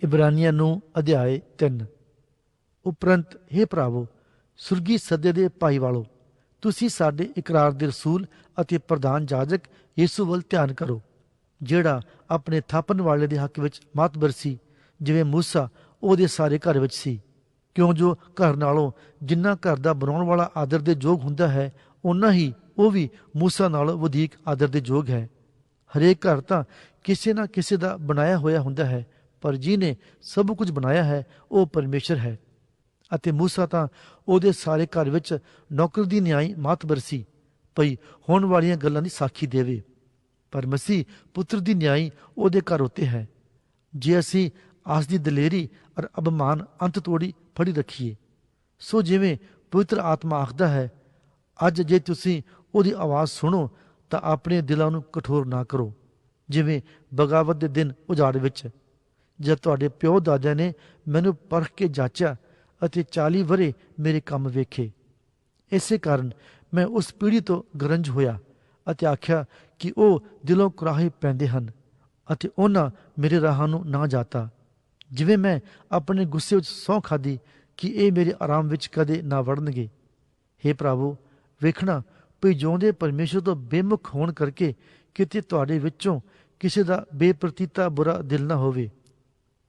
ਇਬਰਾਨੀਆਂ ਨੂੰ ਅਧਿਆਏ 3 ਉਪਰੰਤ हे ਭਰਾਵੋ, ਸੁਰਗੀ ਸੱਦੇ ਦੇ ਭਾਈ ਵਾਲੋ, ਤੁਸੀਂ ਸਾਡੇ ਇਕਰਾਰ ਦੇ ਰਸੂਲ ਅਤੇ ਪ੍ਰਧਾਨ ਜਾਜਕ ਯਿਸੂ ਵੱਲ ਧਿਆਨ ਕਰੋ, ਜਿਹੜਾ ਆਪਣੇ ਥਾਪਣ ਵਾਲੇ ਦੇ ਹੱਕ ਵਿੱਚ ਮਾਤਬਰ ਸੀ ਜਿਵੇਂ ਮੂਸਾ ਉਹਦੇ ਸਾਰੇ ਘਰ ਵਿੱਚ ਸੀ। ਕਿਉਂ ਜੋ ਘਰ ਨਾਲੋਂ ਜਿੰਨਾ ਘਰ ਦਾ ਬਣਾਉਣ ਵਾਲਾ ਆਦਰ ਦੇ ਯੋਗ ਹੁੰਦਾ ਹੈ, ਓਨਾ ਹੀ ਉਹ ਵੀ ਮੂਸਾ ਨਾਲੋਂ ਵਧੇਕ ਆਦਰ ਦੇ ਯੋਗ ਹੈ। ਹਰੇਕ ਘਰ ਤਾਂ ਕਿਸੇ ਨਾ ਕਿਸੇ ਦਾ ਬਣਾਇਆ ਹੋਇਆ ਹੁੰਦਾ ਹੈ ਪਰ ਜਿਹਨੇ ਸਭ ਕੁਝ ਬਣਾਇਆ ਹੈ, ਉਹ ਪਰਮੇਸ਼ਰ ਹੈ। ਅਤੇ ਮੂਸਾ ਤਾਂ ਉਹਦੇ ਸਾਰੇ ਘਰ ਵਿੱਚ ਨੌਕਰ ਦੀ ਨਿਆਈ ਮਾਤਬਰ ਸੀ ਭਈ ਹੋਣ ਵਾਲੀਆਂ ਗੱਲਾਂ ਦੀ ਸਾਖੀ ਦੇਵੇ। ਪਰ ਮਸੀਹ ਪੁੱਤਰ ਦੀ ਨਿਆਈ ਉਹਦੇ ਘਰ ਉਤੇ ਹੈ। ਜੇ ਅਸੀਂ ਆਸ ਦੀ ਦਲੇਰੀ ਔਰ ਅਭਿਮਾਨ ਅੰਤ ਤੋੜੀ ਫੜੀ ਰੱਖੀਏ, ਸੋ ਜਿਵੇਂ ਪਵਿੱਤਰ ਆਤਮਾ ਆਖਦਾ ਹੈ, ਅੱਜ ਜੇ ਤੁਸੀਂ ਉਹਦੀ ਆਵਾਜ਼ ਸੁਣੋ, ਤਾਂ ਆਪਣੇ ਦਿਲਾਂ ਨੂੰ ਕਠੋਰ ਨਾ ਕਰੋ। ਜਿਵੇਂ ਬਗਾਵਤ ਦੇ ਦਿਨ ਉਜਾੜ ਵਿੱਚ। ਜਦ ਤੁਹਾਡੇ ਪਿਓ ਦਾਦਿਆਂ ਨੇ ਮੈਨੂੰ ਪਰਖ ਕੇ ਜਾਚਿਆ ਅਤੇ 40 ਵਰੇ ਮੇਰੇ ਕੰਮ ਵੇਖੇ। ਇਸੇ ਕਾਰਨ ਮੈਂ ਉਸ ਪੀੜ੍ਹੀ ਤੋਂ ਗਰੰਜ ਹੋਇਆ ਅਤੇ ਆਖਿਆ ਕਿ ਉਹ ਦਿਲੋਂ ਕੁਰਾਹੇ ਪੈਂਦੇ ਹਨ ਅਤੇ ਉਹਨਾਂ ਮੇਰੇ ਰਾਹਾਂ ਨੂੰ ਨਾ ਜਾਤਾ। ਜਿਵੇਂ ਮੈਂ ਆਪਣੇ ਗੁੱਸੇ ਵਿੱਚ ਸਹੁੰ ਖਾਦੀ ਕਿ ਇਹ ਮੇਰੇ ਆਰਾਮ ਵਿੱਚ ਕਦੇ ਨਾ ਵੜਨਗੇ। हे ਭਰਾਵੋ, ਵੇਖਣਾ, ਭਈ ਜਿਉਂਦੇ ਪਰਮੇਸ਼ਰ ਤੋਂ ਬੇਮੁਖ ਹੋਣ ਕਰਕੇ ਕਿਤੇ ਤੁਹਾਡੇ ਵਿੱਚੋਂ ਕਿਸੇ ਦਾ ਬੇਪ੍ਰਤੀਤਾ ਬੁਰਾ ਦਿਲ ਨਾ ਹੋਵੇ।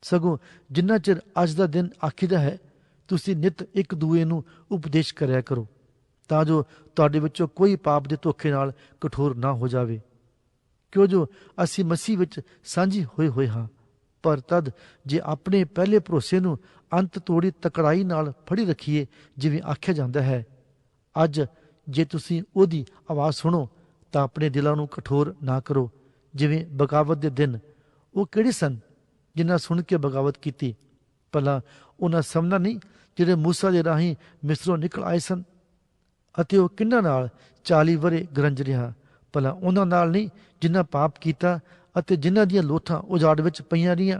ਸਗੋਂ ਜਿੰਨਾ ਚਿਰ ਅੱਜ ਦਾ ਦਿਨ ਆਖੀਦਾ ਹੈ, ਤੁਸੀਂ ਨਿਤ ਇੱਕ ਦੂਏ ਨੂੰ ਉਪਦੇਸ਼ ਕਰਿਆ ਕਰੋ, ਤਾਂ ਜੋ ਤੁਹਾਡੇ ਵਿੱਚੋਂ ਕੋਈ ਪਾਪ ਦੇ ਧੋਖੇ ਨਾਲ ਕਠੋਰ ਨਾ ਹੋ ਜਾਵੇ। ਕਿਉਂ ਜੋ ਅਸੀਂ ਮਸੀਹ ਵਿੱਚ ਸਾਂਝੀ ਹੋਏ ਹੋਏ ਹਾਂ, ਪਰ ਤਦ ਜੇ ਆਪਣੇ ਪਹਿਲੇ ਭਰੋਸੇ ਨੂੰ ਅੰਤ ਤੋੜੀ ਤਕੜਾਈ ਨਾਲ ਫੜੀ ਰੱਖੀਏ, ਜਿਵੇਂ ਆਖਿਆ ਜਾਂਦਾ ਹੈ, ਅੱਜ ਜੇ ਤੁਸੀਂ ਉਹਦੀ ਆਵਾਜ਼ ਸੁਣੋ, ਤਾਂ ਆਪਣੇ ਦਿਲਾਂ ਨੂੰ ਕਠੋਰ ਨਾ ਕਰੋ, ਜਿਵੇਂ ਬਗਾਵਤ ਦੇ ਦਿਨ, ਉਹ ਕਿਹੜੇ ਸਨ? ਜਿਨ੍ਹਾਂ ਸੁਣ ਕੇ ਬਗਾਵਤ ਕੀਤੀ। ਭਲਾ ਉਹਨਾਂ ਸਮਝਣਾ ਨਹੀਂ ਜਿਹੜੇ ਮੂਸਾ ਦੇ ਰਾਹੀਂ ਮਿਸਰੋਂ ਨਿਕਲ ਆਏ ਸਨ ਅਤੇ ਉਹ ਕਿੰਨਾਂ ਨਾਲ 40 ਵਰੇ ਗਰੰਜ ਰਿਹਾ। ਭਲਾ ਉਹਨਾਂ ਨਾਲ ਨਹੀਂ ਜਿਨ੍ਹਾਂ ਪਾਪ ਕੀਤਾ ਅਤੇ ਜਿਨ੍ਹਾਂ ਦੀਆਂ ਲੋਥਾਂ ਉਜਾੜ ਵਿੱਚ ਪਈਆਂ ਰਹੀਆਂ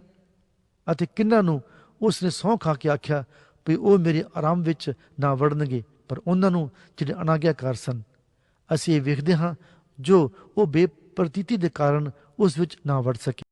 ਅਤੇ ਕਿੰਨਾਂ ਨੂੰ ਉਸ ਨੇ ਸਹੁੰ ਖਾ ਕੇ ਆਖਿਆ ਵੀ ਉਹ ਮੇਰੇ ਆਰਾਮ ਵਿੱਚ ਨਾ ਵੜਨਗੇ, ਪਰ ਉਹਨਾਂ ਨੂੰ ਜਿਹੜੇ ਅਨਾਗਿਆਕਾਰ ਸਨ। ਅਸੀਂ ਇਹ ਵੇਖਦੇ ਹਾਂ ਜੋ ਉਹ ਬੇਪ੍ਰਤੀਤੀ ਦੇ ਕਾਰਨ ਉਸ ਵਿੱਚ ਨਾ ਵੜ ਸਕੇ।